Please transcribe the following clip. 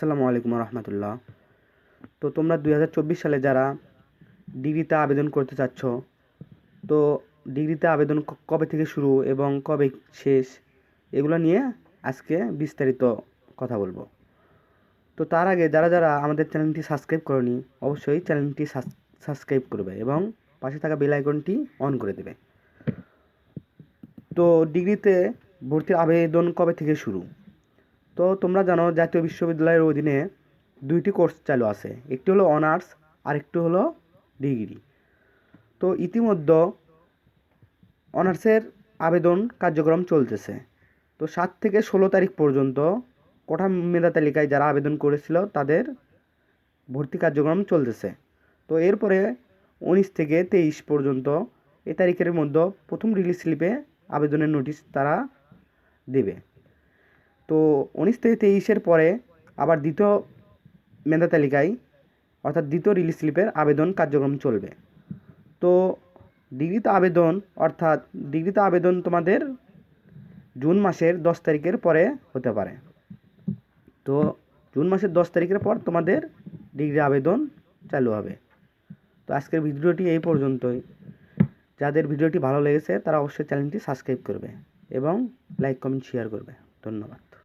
আসসালামু আলাইকুম রহমতুল্লাহ। তো তোমরা দুই হাজার চব্বিশ সালে যারা ডিগ্রিতে আবেদন করতে চাচ্ছ, তো ডিগ্রিতে আবেদন কবে থেকে শুরু এবং কবে শেষ, এগুলো নিয়ে আজকে বিস্তারিত কথা বলব। তো তার আগে যারা যারা আমাদের চ্যানেলটি সাবস্ক্রাইব করনি, অবশ্যই চ্যানেলটি সাবস্ক্রাইব করবে এবং পাশে থাকা বেল আইকনটি অন করে দেবে। তো ডিগ্রিতে ভর্তির আবেদন কবে থেকে শুরু? তো তোমরা জানো জাতীয় বিশ্ববিদ্যালয়ের অধীনে দুইটি কোর্স চালু আছে। একটি হলো অনার্স আর একটি হলো ডিগ্রি। তো ইতিমধ্যে অনার্সের আবেদন কার্যক্রম চলতেছে। তো সাত থেকে ষোলো তারিখ পর্যন্ত কোঠা মেধা তালিকায় যারা আবেদন করেছিল তাদের ভর্তি কার্যক্রম চলতেছে। তো এরপরে উনিশ থেকে তেইশ পর্যন্ত এ তারিখের মধ্যে প্রথম রিলিজ স্লিপে আবেদনের নোটিশ তারা দেবে। তো উনিশ থেকে তেইশের পরে আবার দ্বিতীয় মেধা তালিকায়, অর্থাৎ দ্বিতীয় রিলিজ স্লিপের আবেদন কার্যক্রম চলবে। তো ডিগ্রিতে আবেদন, অর্থাৎ ডিগ্রিতে আবেদন তোমাদের জুন মাসের দশ তারিখের পরে হতে পারে। তো জুন মাসের দশ তারিখের পর তোমাদের ডিগ্রি আবেদন চালু হবে। তো আজকের ভিডিওটি এই পর্যন্তই। যাদের ভিডিওটি ভালো লেগেছে তারা অবশ্যই চ্যানেলটি সাবস্ক্রাইব করবে এবং লাইক, কমেন্ট শেয়ার করবে। ধন্যবাদ।